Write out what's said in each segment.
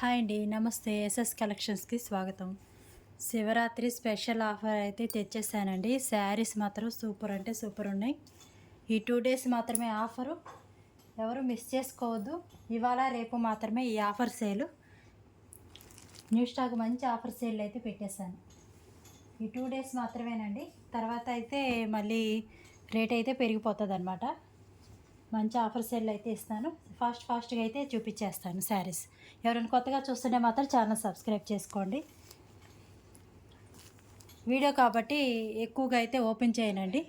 Hi అండి. నమస్తే. SS కలెక్షన్స్కి స్వాగతం. శివరాత్రి స్పెషల్ ఆఫర్ అయితే తెచ్చేసానండి. శారీస్ మాత్రం సూపర్ అంటే సూపర్ ఉన్నాయి. ఈ టూ డేస్ మాత్రమే ఆఫరు. ఎవరు మిస్ చేసుకోవద్దు. ఇవాళ రేపు మాత్రమే ఈ ఆఫర్ సేలు. న్యూ స్టాక్ మంచి ఆఫర్ సేల్ అయితే పెట్టేశాను. ఈ టూ డేస్ మాత్రమేనండి. తర్వాత అయితే మళ్ళీ రేట్ అయితే పెరిగిపోతుంది అనమాట మంచి ఆఫర్ సెల్ అయితే ఇస్తాను. ఫాస్ట్ ఫాస్ట్గా అయితే చూపించేస్తాను శారీస్ ఎవరైనా కొత్తగా చూస్తుంటే మాత్రం ఛానల్ సబ్స్క్రైబ్ చేసుకోండి. వీడియో కాబట్టి ఎక్కువగా అయితే ఓపెన్ చేయనండి.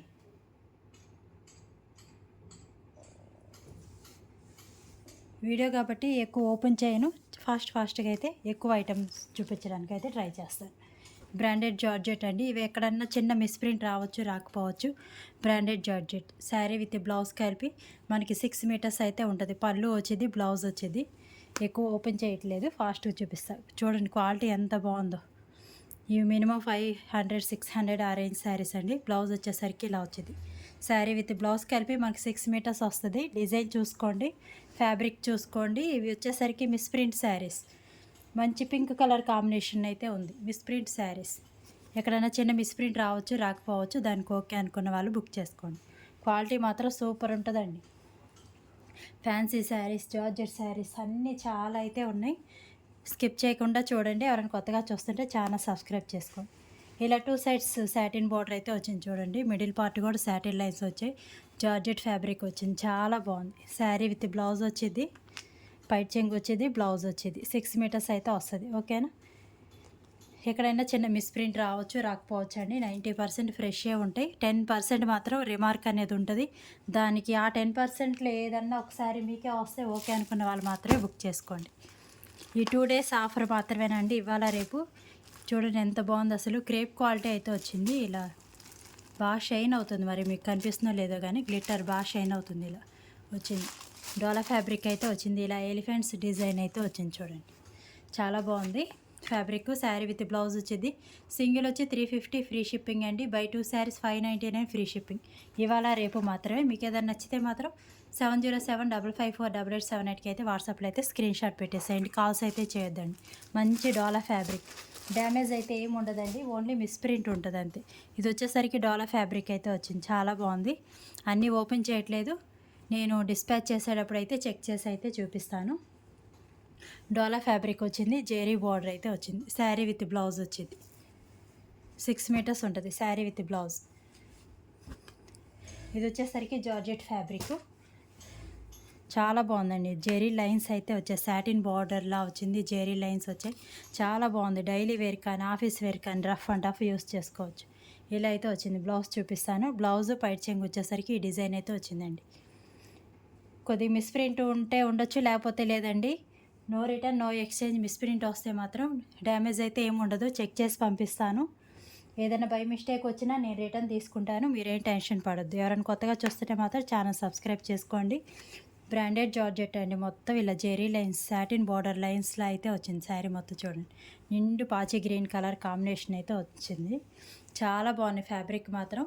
వీడియో కాబట్టి ఎక్కువ ఓపెన్ చేయను. ఫాస్ట్ ఫాస్ట్గా అయితే ఎక్కువ ఐటమ్స్ చూపించడానికి అయితే ట్రై చేస్తాను. బ్రాండెడ్ జార్జెట్ అండి. ఇవి ఎక్కడన్నా చిన్న మిస్ప్రింట్ రావచ్చు రాకపోవచ్చు. Branded georgette. Sari with blouse కలిపి మనకి సిక్స్ మీటర్స్ అయితే ఉంటుంది. పళ్ళు వచ్చేది బ్లౌజ్ వచ్చేది. ఎక్కువ ఓపెన్ చేయట్లేదు. ఫాస్ట్గా చూపిస్తా. చూడండి క్వాలిటీ ఎంత బాగుందో. ఇవి minimum five hundred six hundred ఆ రేంజ్ శారీస్ అండి. బ్లౌజ్ వచ్చేసరికి ఇలా వచ్చేది. శారీ విత్ బ్లౌజ్ కలిపి మనకి సిక్స్ మీటర్స్ వస్తుంది. డిజైన్ చూసుకోండి. ఫ్యాబ్రిక్ చూసుకోండి. ఇవి వచ్చేసరికి మిస్ప్రింట్ శారీస్. మంచి పింక్ కలర్ కాంబినేషన్ అయితే ఉంది. మిస్ప్రింట్ శారీస్. ఎక్కడైనా చిన్న మిస్ప్రింట్ రావచ్చు రాకపోవచ్చు దానికి ఓకే అనుకున్న వాళ్ళు బుక్ చేసుకోండి. క్వాలిటీ మాత్రం సూపర్ ఉంటుందండి. ఫ్యాన్సీ శారీస్ జార్జెట్ శారీస్ అన్నీ చాలా అయితే ఉన్నాయి. స్కిప్ చేయకుండా చూడండి. ఎవరైనా కొత్తగా చూస్తుంటే చాలా సబ్స్క్రైబ్ చేసుకోండి. ఇలా టూ సైడ్స్ శాటిన్ బార్డర్ అయితే వచ్చింది చూడండి. మిడిల్ పార్ట్ కూడా శాటిన్ లైన్స్ వచ్చాయి. జార్జెట్ ఫ్యాబ్రిక్ వచ్చింది. చాలా బాగుంది. శారీ విత్ బ్లౌజ్ వచ్చింది. పైట్ చెంగు వచ్చేది బ్లౌజ్ వచ్చేది. సిక్స్ మీటర్స్ అయితే వస్తుంది. ఓకేనా? ఎక్కడైనా చిన్న మిస్ప్రింట్ రావచ్చు రాకపోవచ్చు అండి. నైంటీ పర్సెంట్ ఫ్రెష్ే ఉంటాయి. టెన్ పర్సెంట్ మాత్రం రిమార్క్ అనేది ఉంటుంది. దానికి ఆ టెన్ పర్సెంట్లో ఏదన్నా ఒకసారి మీకే వస్తే ఓకే అనుకున్న వాళ్ళు మాత్రమే బుక్ చేసుకోండి. ఈ టూ డేస్ ఆఫర్ మాత్రమేనండి. ఇవాళ రేపు చూడండి ఎంత బాగుంది. అసలు క్రేప్ క్వాలిటీ అయితే వచ్చింది. ఇలా బాగా షైన్ అవుతుంది. మరి మీకు కనిపిస్తుందో లేదో కానీ గ్లిటర్ బాగా షైన్ అవుతుంది. ఇలా వచ్చింది. డోలా ఫ్యాబ్రిక్ అయితే వచ్చింది. ఇలా ఎలిఫెంట్స్ డిజైన్ అయితే వచ్చింది చూడండి. చాలా బాగుంది. ఫ్యాబ్రిక్ శారీ విత్ బ్లౌజ్ వచ్చింది. సింగిల్ వచ్చి త్రీ ఫిఫ్టీ ఫ్రీ షిప్పింగ్ అండి. Buy two saris five ninety nine free shipping. ఇవాళ రేపు మాత్రమే. మీకు ఏదైనా నచ్చితే మాత్రం seven zero seven double five four double eight seven ఎయిట్కి అయితే వాట్సాప్లో అయితే స్క్రీన్ షాట్ పెట్టేసేయండి. కాల్స్ అయితే చేయొద్దండి. మంచి డోలా ఫ్యాబ్రిక్. డ్యామేజ్ అయితే ఏమి ఉండదండి. ఓన్లీ మిస్ప్రింట్ ఉంటుంది అంతే ఇది వచ్చేసరికి డోలా ఫ్యాబ్రిక్ అయితే వచ్చింది. చాలా బాగుంది. అన్నీ ఓపెన్ చేయట్లేదు. నేను డిస్పాచ్ చేసేటప్పుడు అయితే చెక్ చేసి అయితే చూపిస్తాను. డోలా ఫ్యాబ్రిక్ వచ్చింది జేరీ బార్డర్ అయితే వచ్చింది. శారీ విత్ బ్లౌజ్ వచ్చింది. సిక్స్ మీటర్స్ ఉంటుంది శారీ విత్ బ్లౌజ్ ఇది వచ్చేసరికి జార్జెట్ ఫ్యాబ్రిక్ చాలా బాగుందండి. జెరీ లైన్స్ అయితే వచ్చాయి. సాటిన్ బార్డర్లా వచ్చింది జెరీ లైన్స్ వచ్చాయి. చాలా బాగుంది. డైలీ వేర్ కానీ ఆఫీస్ వేర్ కానీ రఫ్ అండ్ రఫ్ యూస్ చేసుకోవచ్చు. ఇలా అయితే వచ్చింది. బ్లౌజ్ చూపిస్తాను. బ్లౌజ్ పైట్ చెంగు వచ్చేసరికి ఈ డిజైన్ అయితే వచ్చిందండి. కొద్దిగా మిస్ప్రింట్ ఉంటే ఉండొచ్చు లేకపోతే లేదండి. No return no exchange misprint వస్తే మాత్రం డ్యామేజ్ అయితే ఏమి ఉండదు. చెక్ చేసి పంపిస్తాను. ఏదైనా బై మిస్టేక్ వచ్చినా నేను రిటర్న్ తీసుకుంటాను. మీరేం టెన్షన్ పడద్దు. ఎవరైనా కొత్తగా చూస్తుంటే మాత్రం ఛానల్ సబ్స్క్రైబ్ చేసుకోండి. బ్రాండెడ్ జార్జెట్ అండి. మొత్తం ఇలా జెరీ లైన్స్ సాటిన్ బార్డర్ లైన్స్లో అయితే వచ్చింది. శారీ మొత్తం చూడండి. నిండు పాచి గ్రీన్ కలర్ కాంబినేషన్ అయితే వచ్చింది. చాలా బాగుంది ఫ్యాబ్రిక్ మాత్రం.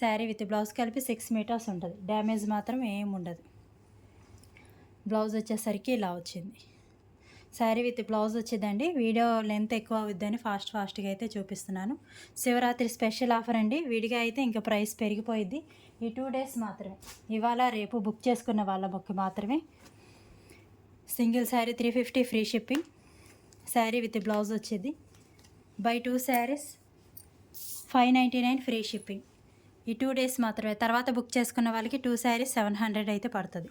శారీ విత్ బ్లౌజ్ కలిపి సిక్స్ మీటర్స్ ఉంటుంది. డ్యామేజ్ మాత్రం ఏమి ఉండదు. బ్లౌజ్ వచ్చేసరికి ఇలా వచ్చింది. శారీ విత్ బ్లౌజ్ వచ్చిందండి. వీడియో లెంత్ ఎక్కువ అవుద్దని ఫాస్ట్ ఫాస్ట్గా అయితే చూపిస్తున్నాను. శివరాత్రి స్పెషల్ ఆఫర్ అండి. విడిగా అయితే ఇంకా ప్రైస్ పెరిగిపోయింది ఈ టూ డేస్ మాత్రమే. ఇవాళ రేపు బుక్ చేసుకున్న వాళ్ళ బుక్ మాత్రమే. Single sari three fifty free shipping. Sari with blouse వచ్చేది. Buy two saris five ninety nine free shipping. ఈ టూ డేస్ మాత్రమే. తర్వాత బుక్ చేసుకున్న వాళ్ళకి టూ శారీస్ సెవెన్ హండ్రెడ్ అయితే పడుతుంది.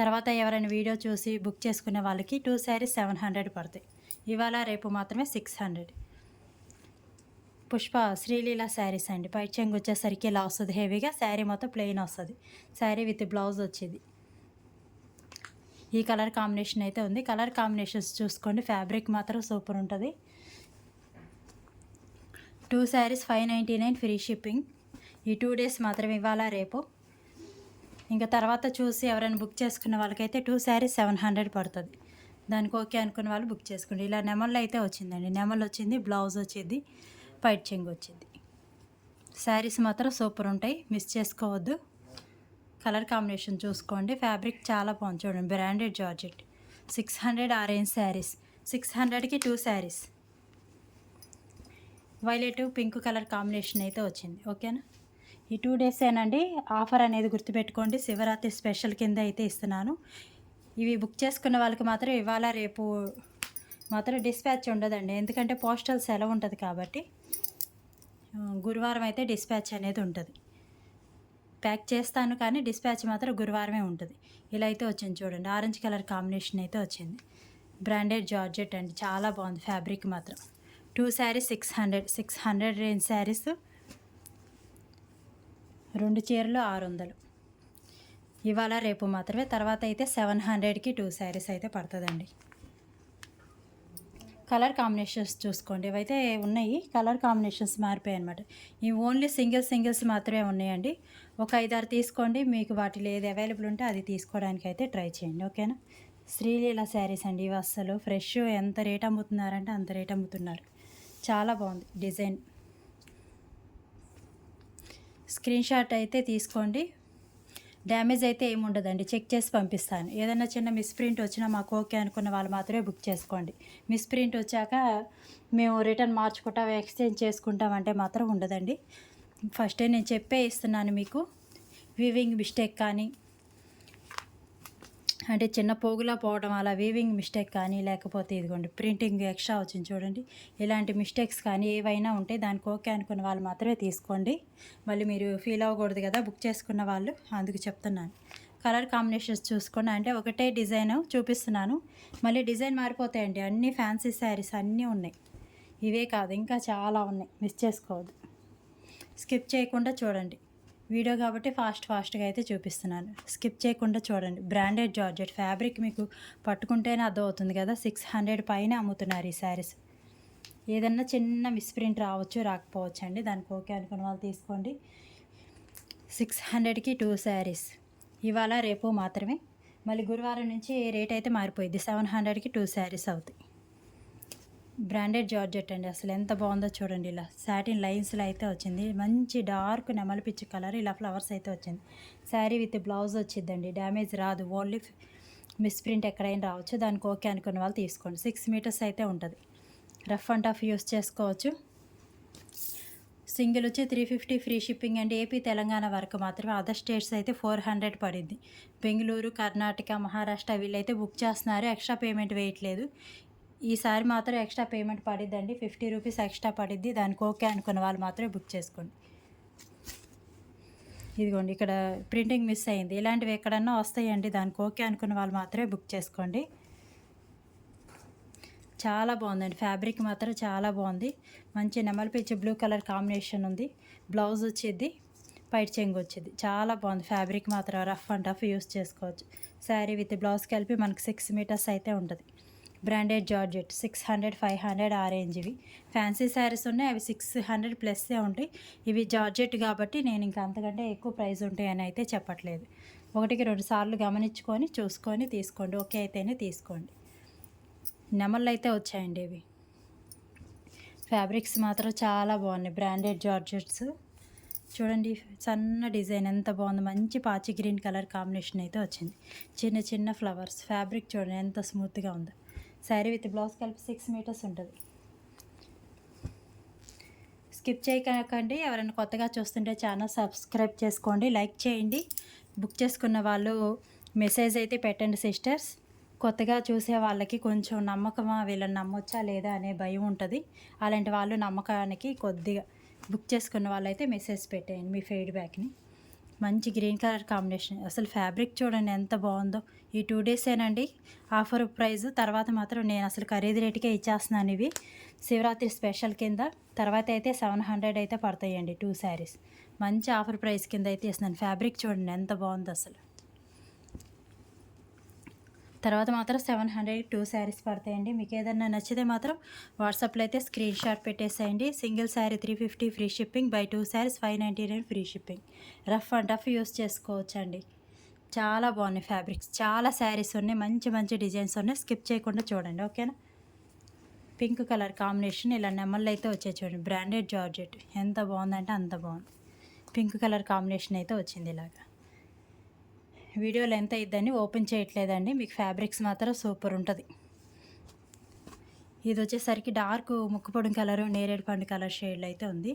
తర్వాత ఎవరైనా వీడియో చూసి బుక్ చేసుకునే వాళ్ళకి టూ శారీస్ సెవెన్ హండ్రెడ్ పడతాయి. ఇవాళ రేపు మాత్రమే సిక్స్ హండ్రెడ్. పుష్ప శ్రీలీల శారీస్ అండి. పై చెంగు వచ్చేసరికి ఇలా వస్తుంది. హెవీగా శారీ మొత్తం ప్లెయిన్ వస్తుంది. శారీ విత్ బ్లౌజ్ వచ్చేది. ఈ కలర్ కాంబినేషన్ అయితే ఉంది. కలర్ కాంబినేషన్స్ చూసుకోండి. ఫ్యాబ్రిక్ మాత్రం సూపర్ ఉంటుంది. Two saris five ninety nine free shipping. ఈ టూ డేస్ మాత్రం ఇవాళ రేపు ఇంకా తర్వాత చూసి ఎవరైనా బుక్ చేసుకున్న వాళ్ళకైతే టూ శారీస్ సెవెన్ హండ్రెడ్ పడుతుంది. దానికి ఓకే అనుకున్న వాళ్ళు బుక్ చేసుకోండి. ఇలా నెమల్లో అయితే వచ్చిందండి. నెమల్ వచ్చింది బ్లౌజ్ వచ్చింది పైట్ చెంగు వచ్చింది. శారీస్ మాత్రం సూపర్ ఉంటాయి. మిస్ చేసుకోవద్దు. కలర్ కాంబినేషన్ చూసుకోండి. ఫ్యాబ్రిక్ చాలా బాగుంది చూడండి. Branded georgette. Six hundred orange saris. Six హండ్రెడ్కి two saris. Violet pink colour combination అయితే వచ్చింది. ఓకేనా? ఈ టూ డేస్ ఏనండి ఆఫర్ అనేది గుర్తుపెట్టుకోండి. శివరాత్రి స్పెషల్ కింద అయితే ఇస్తున్నాను. ఇవి బుక్ చేసుకున్న వాళ్ళకి మాత్రం ఇవాళ రేపు మాత్రం డిస్పాచ్ ఉండదండి. ఎందుకంటే పోస్టల్ సెలవు ఉంటుంది కాబట్టి గురువారం అయితే డిస్పాచ్ అనేది ఉంటుంది. ప్యాక్ చేస్తాను కానీ డిస్పాచ్ మాత్రం గురువారమే ఉంటుంది. ఇలా అయితే వచ్చింది చూడండి. ఆరెంజ్ కలర్ కాంబినేషన్ అయితే వచ్చింది. బ్రాండెడ్ జార్జెట్ అండి. చాలా బాగుంది ఫ్యాబ్రిక్ మాత్రం. Two saris six hundred six hundred range saris. రెండు చీరలు ఆరు వందలు ఇవాళ రేపు మాత్రమే తర్వాత అయితే సెవెన్ హండ్రెడ్కి టూ శారీస్ అయితే పడుతుందండి. కలర్ కాంబినేషన్స్ చూసుకోండి. ఇవైతే ఉన్నాయి. కలర్ కాంబినేషన్స్ మారిపోయాయి అనమాట ఇవి ఓన్లీ సింగిల్ సింగిల్స్ మాత్రమే ఉన్నాయండి. ఒక ఐదారు తీసుకోండి. మీకు వాటిలో ఏది అవైలబుల్ ఉంటే అది తీసుకోవడానికి అయితే ట్రై చేయండి. ఓకేనా? శ్రీలీల శారీస్ అండి ఇవి అస్సలు. ఫ్రెష్ ఎంత రేట్ అమ్ముతున్నారంటే అంత రేట్ అమ్ముతున్నారు. చాలా బాగుంది డిజైన్. స్క్రీన్ షాట్ అయితే తీసుకోండి. డ్యామేజ్ అయితే ఏమి ఉండదండి. చెక్ చేసి పంపిస్తాను. ఏదైనా చిన్న మిస్ప్రింట్ వచ్చినా మాకు ఓకే అనుకున్న వాళ్ళు మాత్రమే బుక్ చేసుకోండి. మిస్ప్రింట్ వచ్చాక మేము రిటర్న్ మార్చుకుంటాం ఎక్స్చేంజ్ చేసుకుంటాం అంటే మాత్రం ఉండదండి. ఫస్టే నేను చెప్పే ఇస్తున్నాను మీకు. వివింగ్ మిస్టేక్ కానీ అంటే చిన్న పోగులా పోవడం అలా వీవింగ్ మిస్టేక్ కానీ లేకపోతే ఇదిగోండి ప్రింటింగ్ ఎక్స్ట్రా వచ్చింది చూడండి. ఇలాంటి మిస్టేక్స్ కానీ ఏవైనా ఉంటే దానికి ఓకే అనుకున్న వాళ్ళు మాత్రమే తీసుకోండి. మళ్ళీ మీరు ఫీల్ అవ్వకూడదు కదా బుక్ చేసుకున్న వాళ్ళు అందుకు చెప్తున్నాను. కలర్ కాంబినేషన్స్ చూసుకోండి. అంటే ఒకటే డిజైన్ చూపిస్తున్నాను. మళ్ళీ డిజైన్ మారిపోతాయండి. అన్ని ఫ్యాన్సీ శారీస్ అన్నీ ఉన్నాయి. ఇవే కాదు ఇంకా చాలా ఉన్నాయి. మిస్ చేసుకోవద్దు. స్కిప్ చేయకుండా చూడండి. వీడియో కాబట్టి ఫాస్ట్ ఫాస్ట్గా అయితే చూపిస్తున్నాను. స్కిప్ చేయకుండా చూడండి. బ్రాండెడ్ జార్జెట్ ఫ్యాబ్రిక్ మీకు పట్టుకుంటేనే అర్థమవుతుంది కదా సిక్స్ హండ్రెడ్ పైన అమ్ముతున్నారు ఈ శారీస్. ఏదన్నా చిన్న మిస్ప్రింట్ రావచ్చు రాకపోవచ్చు అండి దానికి ఓకే అనుకున్న వాళ్ళు తీసుకోండి. సిక్స్ హండ్రెడ్కి టూ శారీస్. ఇవాళ రేపు మాత్రమే. మళ్ళీ గురువారం నుంచి రేట్ అయితే మారిపోయింది సెవెన్ హండ్రెడ్కి టూ శారీస్ అవుతాయి. బ్రాండెడ్ జార్జెట్ అండి. అసలు ఎంత బాగుందో చూడండి ఇలా. సాటిన్ లైన్స్లో అయితే వచ్చింది. మంచి డార్క్ నెమలి పిచ్చి కలర్ ఇలా ఫ్లవర్స్ అయితే వచ్చింది. శారీ విత్ బ్లౌజ్ వచ్చిందండి డ్యామేజ్ రాదు. ఓన్లీ మిస్ప్రింట్ ఎక్కడైనా రావచ్చు. దానికి ఓకే అనుకున్న వాళ్ళు తీసుకోండి. సిక్స్ మీటర్స్ అయితే ఉంటుంది. రఫ్ అండ్ టఫ్ యూస్ చేసుకోవచ్చు. సింగిల్ వచ్చి త్రీ ఫిఫ్టీ ఫ్రీ షిప్పింగ్ అండి. ఏపీ తెలంగాణ వరకు మాత్రమే. అదర్ స్టేట్స్ అయితే ఫోర్ హండ్రెడ్ పడింది. బెంగళూరు కర్ణాటక మహారాష్ట్ర వీళ్ళైతే బుక్ చేస్తున్నారు. ఎక్స్ట్రా పేమెంట్ వేయట్లేదు. ఈసారి మాత్రం ఎక్స్ట్రా పేమెంట్ పడిద్దండి. ఫిఫ్టీ రూపీస్ ఎక్స్ట్రా పడిద్ది. దానికి ఓకే అనుకున్న వాళ్ళు మాత్రమే బుక్ చేసుకోండి. ఇదిగోండి ఇక్కడ ప్రింటింగ్ మిస్ అయింది. ఇలాంటివి ఎక్కడన్నా వస్తాయండి. దానికి ఓకే అనుకున్న వాళ్ళు మాత్రమే బుక్ చేసుకోండి. చాలా బాగుందండి. ఫ్యాబ్రిక్ మాత్రం చాలా బాగుంది. మంచి నెమలి పిచ్చి బ్లూ కలర్ కాంబినేషన్ ఉంది. బ్లౌజ్ వచ్చేది పైట్ చెంగు వచ్చేది చాలా బాగుంది. ఫ్యాబ్రిక్ మాత్రం రఫ్ అండ్ టఫ్ యూస్ చేసుకోవచ్చు. శారీ విత్ బ్లౌజ్ కలిపి మనకి సిక్స్ మీటర్స్ అయితే ఉంటుంది. Branded georgette six hundred five hundred ఆ రేంజ్ ఇవి ఫ్యాన్సీ శారీస్ ఉన్నాయి అవి సిక్స్ హండ్రెడ్ ప్లస్సే ఉంటాయి. ఇవి జార్జెట్ కాబట్టి నేను ఇంకా అంతకంటే ఎక్కువ ప్రైస్ ఉంటాయి అని అయితే చెప్పట్లేదు. ఒకటికి రెండు సార్లు గమనించుకొని చూసుకొని తీసుకోండి. ఓకే అయితేనే తీసుకోండి. నెమళ్ళు అయితే వచ్చాయండి ఇవి. ఫ్యాబ్రిక్స్ మాత్రం చాలా బాగున్నాయి బ్రాండెడ్ జార్జెట్స్. చూడండి సన్న డిజైన్ ఎంత బాగుంది. మంచి పాచి గ్రీన్ కలర్ కాంబినేషన్ అయితే వచ్చింది. చిన్న చిన్న ఫ్లవర్స్ ఫ్యాబ్రిక్ చూడండి ఎంత స్మూత్గా ఉందో. శారీ విత్ బ్లౌజ్ కలిపి సిక్స్ మీటర్స్ ఉంటుంది. స్కిప్ చేయకండి. ఎవరైనా కొత్తగా చూస్తుంటే ఛానల్ సబ్స్క్రైబ్ చేసుకోండి. లైక్ చేయండి. బుక్ చేసుకున్న వాళ్ళు మెసేజ్ అయితే పెట్టండి సిస్టర్స్ కొత్తగా చూసే వాళ్ళకి కొంచెం నమ్మకమా వీళ్ళని నమ్మొచ్చా లేదా అనే భయం ఉంటుంది. అలాంటి వాళ్ళు నమ్మకానికి కొద్దిగా బుక్ చేసుకున్న వాళ్ళైతే మెసేజ్ పెట్టేయండి మీ ఫీడ్బ్యాక్ని మంచి గ్రీన్ కలర్ కాంబినేషన్. అసలు ఫ్యాబ్రిక్ చూడండి ఎంత బాగుందో. ఈ టూ డేసేనండి ఆఫర్ ప్రైస్. తర్వాత మాత్రం నేను అసలు ఖరీదు రేటుకే ఇచ్చేస్తున్నాను ఇవి. శివరాత్రి స్పెషల్ కింద. తర్వాత అయితే సెవెన్ హండ్రెడ్ అయితే పడతాయండి టూ శారీస్. మంచి ఆఫర్ ప్రైస్ కింద అయితే ఇస్తున్నాను. ఫ్యాబ్రిక్ చూడండి ఎంత బాగుందో అసలు. తర్వాత మాత్రం సెవెన్ హండ్రెడ్ టూ శారీస్ పడతాయండి. మీకు ఏదైనా నచ్చితే మాత్రం వాట్సాప్లో అయితే స్క్రీన్ షాట్ పెట్టేసేయండి. Single sari three fifty free shipping buy two saris five ninety nine free shipping. Rough and tough use చేసుకోవచ్చండి. చాలా బాగున్నాయి ఫ్యాబ్రిక్స్. చాలా శారీస్ ఉన్నాయి. మంచి మంచి డిజైన్స్ ఉన్నాయి. స్కిప్ చేయకుండా చూడండి. ఓకేనా? పింక్ కలర్ కాంబినేషన్ ఇలా నెమళ్ళు అయితే వచ్చాయి చూడండి. Branded georgette. ఎంత బాగుందంటే అంత బాగుంది. పింక్ కలర్ కాంబినేషన్ అయితే వచ్చింది ఇలాగా. వీడియో లెంత్ అయిద్దని ఓపెన్ చేయట్లేదండి. మీకు ఫ్యాబ్రిక్స్ మాత్రం సూపర్ ఉంటుంది. ఇది వచ్చేసరికి డార్క్ ముక్కుపొడి కలరు నేరేడు పండు కలర్ షేడ్లో అయితే ఉంది.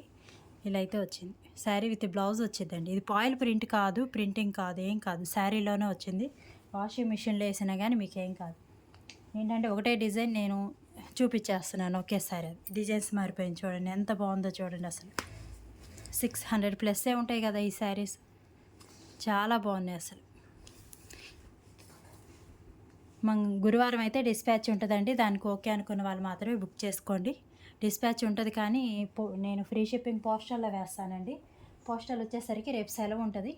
ఇలా అయితే వచ్చింది. శారీ విత్ బ్లౌజ్ వచ్చిందండి. ఇది పాయిల్ ప్రింట్ కాదు ప్రింటింగ్ కాదు ఏం కాదు. శారీలోనే వచ్చింది. వాషింగ్ మిషన్లో వేసినా కానీ మీకు ఏం కాదు. ఏంటంటే ఒకటే డిజైన్ నేను చూపించేస్తున్నాను ఒకేసారి. అది డిజైన్స్ మారిపోయింది చూడండి. ఎంత బాగుందో చూడండి అసలు. సిక్స్ హండ్రెడ్ ప్లస్సే ఉంటాయి కదా ఈ శారీస్. చాలా బాగున్నాయి అసలు మన గురువారం అయితే డిస్పాచ్ ఉంటుందండి. దానికి ఓకే అనుకున్న వాళ్ళు మాత్రమే బుక్ చేసుకోండి. డిస్పాచ్ ఉంటుంది కానీ పో- నేను ఫ్రీ షిప్పింగ్ పోస్టల్లో వేస్తానండి. పోస్టల్ వచ్చేసరికి రేపు సెలవు ఉంటుంది.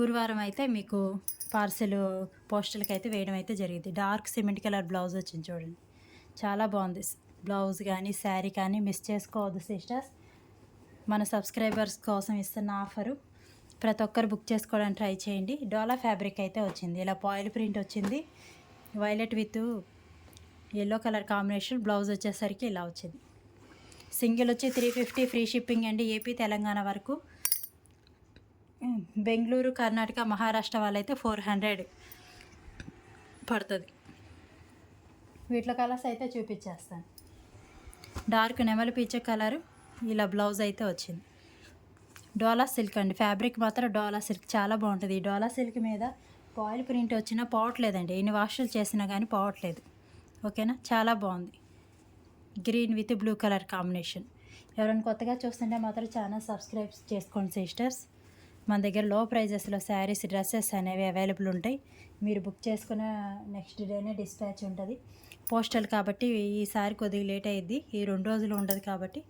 గురువారం అయితే మీకు పార్సెల్ పోస్టల్కి అయితే వేయడం అయితే జరిగింది. డార్క్ సిమెంట్ కలర్ బ్లౌజ్ వచ్చింది చూడండి. చాలా బాగుంది. బ్లౌజ్ కానీ శారీ కానీ మిస్ చేసుకోవద్దు సిస్టర్స్. మన సబ్స్క్రైబర్స్ కోసం ఇస్తున్న ఆఫరు. ప్రతి ఒక్కరు బుక్ చేసుకోవడానికి ట్రై చేయండి. డోలా ఫ్యాబ్రిక్ అయితే వచ్చింది. ఇలా పాయిల్ ప్రింట్ వచ్చింది. Violet with yellow colour combination blouse వచ్చేసరికి ఇలా వచ్చింది. సింగిల్ వచ్చి త్రీ ఫిఫ్టీ ఫ్రీ షిప్పింగ్ అండి. ఏపీ తెలంగాణ వరకు. బెంగళూరు కర్ణాటక మహారాష్ట్ర వాళ్ళైతే ఫోర్ హండ్రెడ్ పడుతుంది. వీటిలో కలర్స్ అయితే చూపించేస్తాను. డార్క్ నెమలి పీచ కలర్. ఇలా బ్లౌజ్ అయితే వచ్చింది. డోలా సిల్క్ అండి. ఫ్యాబ్రిక్ మాత్రం డోలా సిల్క్ చాలా బాగుంటుంది. ఈ డోలా సిల్క్ మీద పాయిల్ ప్రింట్ వచ్చినా పోవట్లేదండి. ఎన్ని వాషులు చేసినా కానీ పోవట్లేదు. ఓకేనా? చాలా బాగుంది. Green with blue colour combination. ఎవరైనా కొత్తగా చూస్తుంటే మాత్రం చాలా సబ్స్క్రైబ్ చేసుకోండి సిస్టర్స్. మన దగ్గర లో ప్రైజెస్లో శారీస్ డ్రెస్సెస్ అనేవి అవైలబుల్ ఉంటాయి. మీరు బుక్ చేసుకున్న నెక్స్ట్ డేనే డిస్పాచ్ ఉంటుంది. పోస్టల్ కాబట్టి ఈసారి కొద్దిగా లేట్ అయ్యిద్ది. ఈ రెండు రోజులు ఉండదు కాబట్టి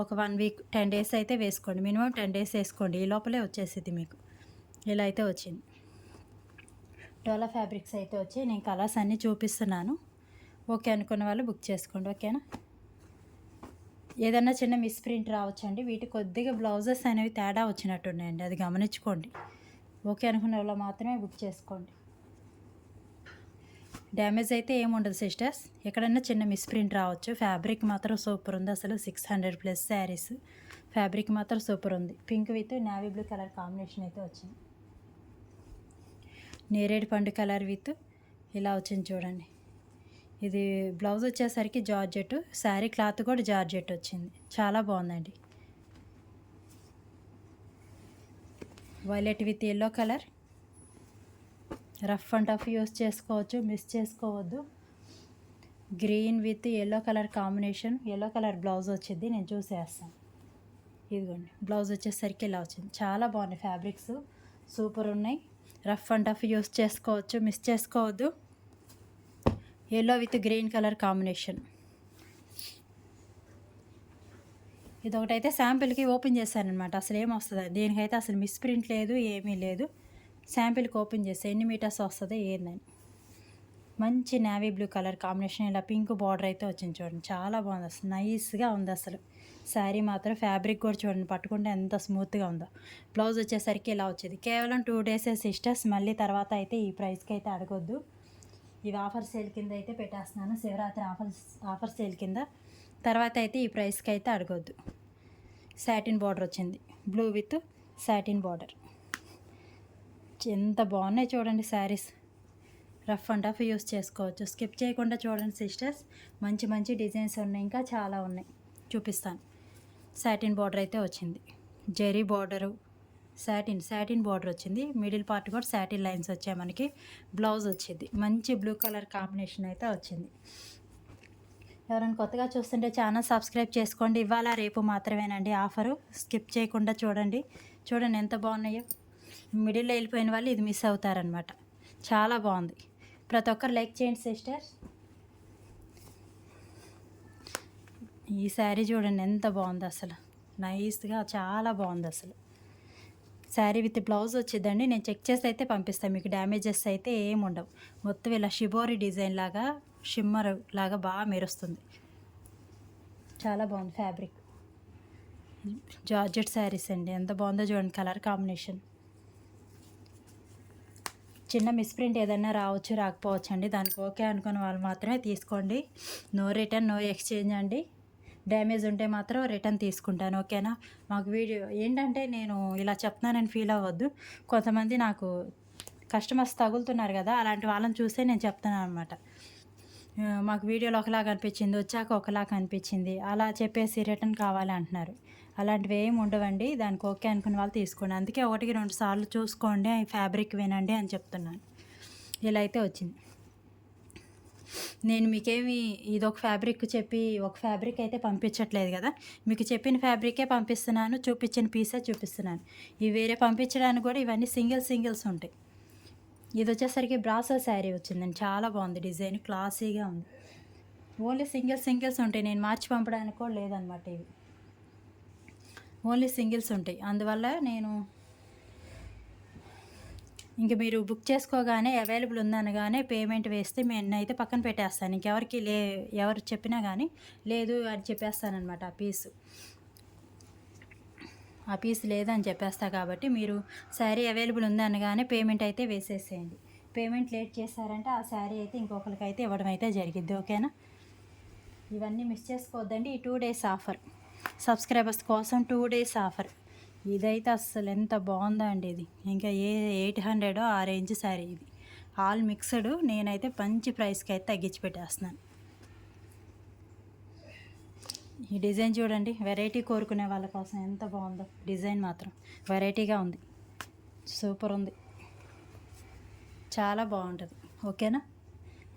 ఒక వన్ వీక్ టెన్ డేస్ అయితే వేసుకోండి. మినిమం టెన్ డేస్ వేసుకోండి. ఈ లోపలే వచ్చేసింది మీకు. ఇలా అయితే వచ్చింది. డోలా ఫ్యాబ్రిక్స్ అయితే వచ్చి నేను కలర్స్ అన్నీ చూపిస్తున్నాను. ఓకే అనుకున్న వాళ్ళు బుక్ చేసుకోండి. ఓకేనా? ఏదన్నా చిన్న మిస్ప్రింట్ రావచ్చండి. వీటి కొద్దిగా బ్లౌజెస్ అనేవి తేడా వచ్చినట్టున్నాయండి. అది గమనించుకోండి. ఓకే అనుకున్న వాళ్ళు మాత్రమే బుక్ చేసుకోండి. డ్యామేజ్ అయితే ఏముండదు సిస్టర్స్. ఎక్కడన్నా చిన్న మిస్ప్రింట్ రావచ్చు. ఫ్యాబ్రిక్ మాత్రం సూపర్ ఉంది అసలు. Six hundred plus saris fabric మాత్రం సూపర్ ఉంది. Pink with navy blue colour combination అయితే వచ్చింది. నేరేడు పండు కలర్ విత్ ఇలా వచ్చింది చూడండి. ఇది బ్లౌజ్ వచ్చేసరికి జార్జెట్ శారీ క్లాత్ కూడా జార్జెట్ వచ్చింది. చాలా బాగుందండి. Violet with yellow colour rough and tough use చేసుకోవచ్చు మిస్ చేసుకోవద్దు. Green with yellow colour combination yellow colour blouse వచ్చింది నేను చూసేస్తాను. ఇదిగోండి బ్లౌజ్ వచ్చేసరికి ఇలా వచ్చింది. చాలా బాగున్నాయి ఫ్యాబ్రిక్స్ సూపర్ ఉన్నాయి. రఫ్ అండ్ టఫ్ యూస్ చేసుకోవచ్చు మిస్ చేసుకోవద్దు. Yellow with green colour combination. ఇదొకటైతే శాంపిల్కి ఓపెన్ చేశానమాట అసలు ఏం వస్తుంది? దీనికైతే అసలు మిస్ప్రింట్ లేదు ఏమీ లేదు. శాంపిల్కి ఓపెన్ చేస్తే ఎన్ని మీటర్స్ వస్తుందో ఏందని. మంచి నావీ బ్లూ కలర్ కాంబినేషన్ ఇలా పింక్ బార్డర్ అయితే వచ్చింది చూడండి. చాలా బాగుంది అసలు. నైస్గా ఉంది అసలు. శారీ మాత్రం ఫ్యాబ్రిక్ కూడా చూడండి పట్టుకుంటే ఎంత స్మూత్గా ఉందో. బ్లౌజ్ వచ్చేసరికి ఇలా వచ్చేది. కేవలం టూ డేసే సిస్టర్స్ మళ్ళీ తర్వాత అయితే ఈ ప్రైస్కి అయితే అడగొద్దు. ఇవి ఆఫర్ సేల్ కింద అయితే పెట్టేస్తున్నాను. శివరాత్రి ఆఫర్ ఆఫర్ సేల్ కింద. తర్వాత అయితే ఈ ప్రైస్కి అయితే అడగొద్దు. సాటిన్ బార్డర్ వచ్చింది. Blue with satin border. ఎంత బాగున్నాయి చూడండి saris. Rough and tough use చేసుకోవచ్చు. స్కిప్ చేయకుండా చూడండి సిస్టర్స్. మంచి మంచి డిజైన్స్ ఉన్నాయి. ఇంకా చాలా ఉన్నాయి. చూపిస్తాను. సాటిన్ బార్డర్ అయితే వచ్చింది. Zari border satin satin border వచ్చింది. మిడిల్ పార్ట్ కూడా సాటిన్ లైన్స్ వచ్చాయి మనకి. బ్లౌజ్ వచ్చింది. మంచి బ్లూ కలర్ కాంబినేషన్ అయితే వచ్చింది. ఎవరైనా కొత్తగా చూస్తుంటే ఛానల్ సబ్స్క్రైబ్ చేసుకోండి. ఇవాళ రేపు మాత్రమేనండి ఆఫరు. స్కిప్ చేయకుండా చూడండి. చూడండి ఎంత బాగున్నాయో. మిడిల్లో వెళ్ళిపోయిన వాళ్ళు ఇది మిస్ అవుతారనమాట చాలా బాగుంది. ప్రతి ఒక్కరు లైక్ చేయండి సిస్టర్. ఈ శారీ చూడండి ఎంత బాగుంది అసలు. నైస్గా చాలా బాగుంది అసలు. శారీ విత్ బ్లౌజ్ వచ్చిందండి. నేను చెక్ చేసి అయితే పంపిస్తాను. మీకు డ్యామేజెస్ అయితే ఏమి ఉండవు. మొత్తం ఇలా షిబోరి డిజైన్ లాగా షిమ్మర్ లాగా బాగా మెరుస్తుంది. చాలా బాగుంది ఫ్యాబ్రిక్. జార్జెట్ శారీస్ అండి. ఎంత బాగుందో చూడండి కలర్ కాంబినేషన్. చిన్న మిస్ప్రింట్ ఏదైనా రావచ్చు రాకపోవచ్చు అండి దానికి ఓకే అనుకున్న వాళ్ళు మాత్రమే తీసుకోండి. నో రిటర్న్ నో ఎక్స్చేంజ్ అండి. డ్యామేజ్ ఉంటే మాత్రం రిటర్న్ తీసుకుంటాను ఓకేనా? మాకు వీడియో ఏంటంటే నేను ఇలా చెప్తున్నానని ఫీల్ అవ్వద్దు. కొంతమంది నాకు కస్టమర్స్ తగులుతున్నారు కదా అలాంటి వాళ్ళని చూస్తే నేను చెప్తున్నాను అనమాట మాకు వీడియోలో ఒకలాగా అనిపించింది వచ్చాక ఒకలాగా అనిపించింది. అలా చెప్పేసి రిటర్న్ కావాలి అంటున్నారు. అలాంటివి ఏమి ఉండవండి. దానికి ఓకే అనుకున్న వాళ్ళు తీసుకోండి. అందుకే ఒకటికి రెండు సార్లు చూసుకోండి. ఫ్యాబ్రిక్ వినండి అని చెప్తున్నాను. ఇలా అయితే వచ్చింది. నేను మీకేమి ఇది ఒక ఫ్యాబ్రిక్ చెప్పి ఒక ఫ్యాబ్రిక్ అయితే పంపించట్లేదు కదా. మీకు చెప్పిన ఫ్యాబ్రికే పంపిస్తున్నాను. చూపించిన పీసే చూపిస్తున్నాను. ఇవి వేరే పంపించడానికి కూడా ఇవన్నీ సింగిల్ సింగిల్స్ ఉంటాయి. ఇది వచ్చేసరికి బ్రాసో శారీ వచ్చిందండి. చాలా బాగుంది డిజైన్. క్లాసీగా ఉంది. ఓన్లీ సింగిల్ సింగిల్స్ ఉంటాయి. నేను మార్చి పంపడానికి కూడా లేదనమాట ఇవి. ఓన్లీ సింగిల్స్ ఉంటాయి. అందువల్ల నేను ఇంక మీరు బుక్ చేసుకోగానే అవైలబుల్ ఉందనగానే పేమెంట్ వేస్తే నేను అయితే పక్కన పెట్టేస్తాను. ఇంకెవరికి లే ఎవరు చెప్పినా కానీ లేదు అని చెప్పేస్తానమాట ఆ పీసు. ఆ పీస్ లేదని చెప్పేస్తా కాబట్టి మీరు శారీ అవైలబుల్ ఉందనగానే పేమెంట్ అయితే వేసేసేయండి. పేమెంట్ లేట్ చేశారంటే ఆ శారీ అయితే ఇంకొకరికి అయితే ఇవ్వడం అయితే జరిగిద్ది. ఓకేనా? ఇవన్నీ మిస్ చేసుకోవద్దండి. ఈ టూ డేస్ ఆఫర్. సబ్స్క్రైబర్స్ కోసం టూ డేస్ ఆఫర్. ఇదైతే అస్సలు ఎంత బాగుందో అండి ఇది. ఇంకా ఏ ఎయిట్ హండ్రెడ్ ఆ రేంజ్ శారీ ఇది. ఆల్ మిక్స్డ్ నేనైతే మంచి ప్రైస్కి అయితే తగ్గించి పెట్టేస్తున్నాను. ఈ డిజైన్ చూడండి వెరైటీ కోరుకునే వాళ్ళ కోసం ఎంత బాగుందో. డిజైన్ మాత్రం వెరైటీగా ఉంది. సూపర్ ఉంది. చాలా బాగుంటుంది. ఓకేనా?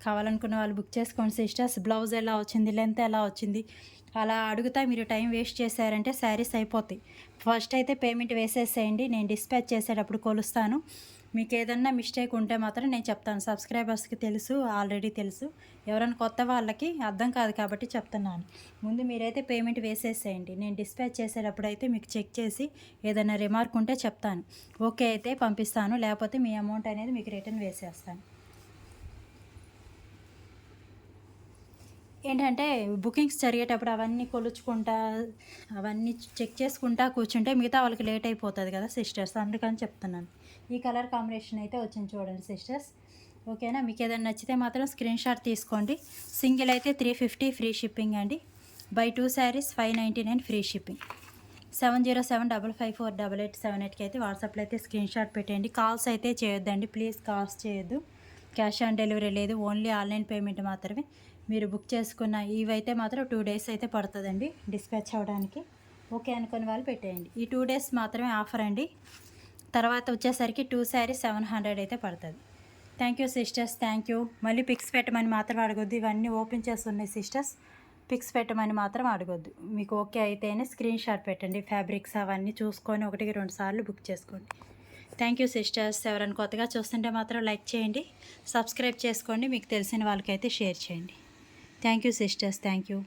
కావాలనుకున్న వాళ్ళు బుక్ చేసుకోండి సిస్టర్స్. బ్లౌజ్ ఎలా వచ్చింది లెంత్ ఎలా వచ్చింది అలా అడుగుతా మీరు టైం వేస్ట్ చేశారంటే శారీస్ అయిపోతాయి. ఫస్ట్ అయితే పేమెంట్ వేసేసేయండి నేను డిస్పాచ్ చేసేటప్పుడు కొలుస్తాను. మీకు ఏదన్నా మిస్టేక్ ఉంటే మాత్రం నేను చెప్తాను. సబ్స్క్రైబర్స్కి తెలుసు ఆల్రెడీ తెలుసు. ఎవరైనా కొత్త వాళ్ళకి అర్థం కాదు కాబట్టి చెప్తున్నాను. ముందు మీరైతే పేమెంట్ వేసేసేయండి. నేను డిస్పాచ్ చేసేటప్పుడు అయితే మీకు చెక్ చేసి ఏదైనా రిమార్క్ ఉంటే చెప్తాను. ఓకే అయితే పంపిస్తాను లేకపోతే మీ అమౌంట్ అనేది మీకు రిటర్న్ వేసేస్తాను. ఏంటంటే బుకింగ్స్ జరిగేటప్పుడు అవన్నీ కొలుచుకుంటా అవన్నీ చెక్ చేసుకుంటా కూర్చుంటే మిగతా వాళ్ళకి లేట్ అయిపోతుంది కదా సిస్టర్స్ అందుకని చెప్తున్నాను. ఈ కలర్ కాంబినేషన్ అయితే వచ్చింది చూడండి సిస్టర్స్. ఓకేనా? మీకు ఏదైనా నచ్చితే మాత్రం స్క్రీన్ షాట్ తీసుకోండి. సింగిల్ అయితే త్రీ ఫిఫ్టీ ఫ్రీ షిప్పింగ్ అండి. Buy two saris five ninety nine free shipping. Seven zero seven double five four double eight seven ఎయిట్కి అయితే వాట్సాప్లో అయితే స్క్రీన్ షాట్ పెట్టండి కాల్స్ అయితే చేయొద్దండి. ప్లీజ్ కాల్స్ చేయొద్దు. క్యాష్ ఆన్ డెలివరీ లేదు ఓన్లీ ఆన్లైన్ పేమెంట్ మాత్రమే. మీరు బుక్ చేసుకున్న ఇవైతే మాత్రం టూ డేస్ అయితే పడుతుందండి డిస్పాచ్ అవ్వడానికి. ఓకే అనుకుని వాళ్ళు పెట్టేయండి. ఈ టూ డేస్ మాత్రమే ఆఫర్ అండి. తర్వాత వచ్చేసరికి టూ శారీ సెవెన్ హండ్రెడ్ అయితే పడుతుంది. Thank you sisters thank you. మళ్ళీ పిక్స్ పెట్టమని మాత్రం అడగొద్దు. ఇవన్నీ ఓపెన్ చేస్తున్నాయి సిస్టర్స్. పిక్స్ పెట్టమని మాత్రం అడగొద్దు. మీకు ఓకే అయితేనే స్క్రీన్ షాట్ పెట్టండి. ఫ్యాబ్రిక్స్ అవన్నీ చూసుకొని ఒకటికి రెండు సార్లు బుక్ చేసుకోండి. Thank you sisters. ఎవరైనా కొత్తగా చూస్తుంటే మాత్రం లైక్ చేయండి సబ్స్క్రైబ్ చేసుకోండి మీకు తెలిసిన వాళ్ళకైతే షేర్ చేయండి. Thank you sisters. Thank you.